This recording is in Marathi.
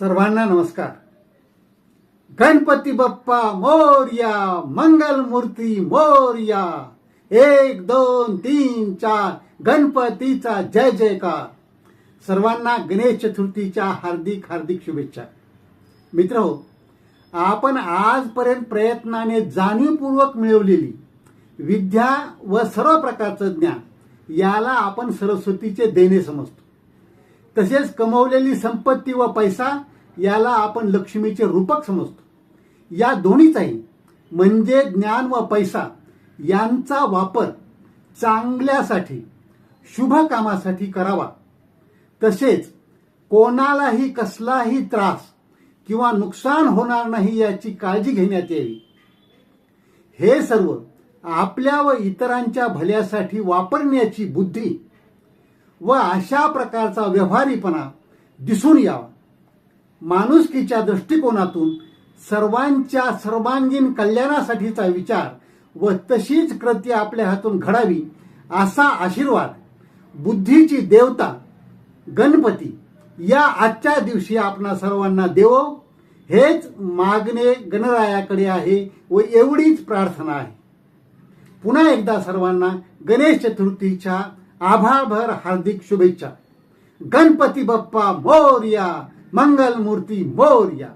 सर्वांना नमस्कार. गणपती बाप्पा मोर्या मंगल मूर्ती मोर्या. एक दोन तीन चार. गणपतीचा जय जयकार सर्वांना गणेश चतुर्थीच्या हार्दिक हार्दिक शुभेच्छा. मित्र हो आपण आजपर्यंत प्रयत्नाने जाणीवपूर्वक मिळवलेली विद्या व सर्व प्रकारचं ज्ञान याला आपण सरस्वतीचे देणे समजतो. तसेच कमवलेली संपत्ती व पैसा याला आपण लक्ष्मीचे रूपक समजतो. या दोन्हीचाही म्हणजे ज्ञान व पैसा यांचा वापर चांगल्यासाठी शुभ कामासाठी करावा. तसेच कोणालाही कसलाही त्रास किंवा नुकसान होणार नाही याची काळजी घेण्यात यावी. हे सर्व आपल्या व इतरांच्या भल्यासाठी वापरण्याची बुद्धी व अशा प्रकारचा व्यवहारीपणा दिसून यावा. माणुसकीच्या दृष्टिकोनातून सर्वांच्या सर्वांगीण कल्याणासाठीचा विचार व तशीच कृती आपल्या हातून घडावी असा आशीर्वाद बुद्धीची देवता गणपती या आजच्या दिवशी आपणा सर्वांना देवो हेच मागणे गणरायाकडे आहे व एवढीच प्रार्थना आहे. पुन्हा एकदा सर्वांना गणेश चतुर्थीच्या आभाभर हार्दिक शुभेच्छा. गणपती बाप्पा मोर्या मंगलमूर्ती मोर्या.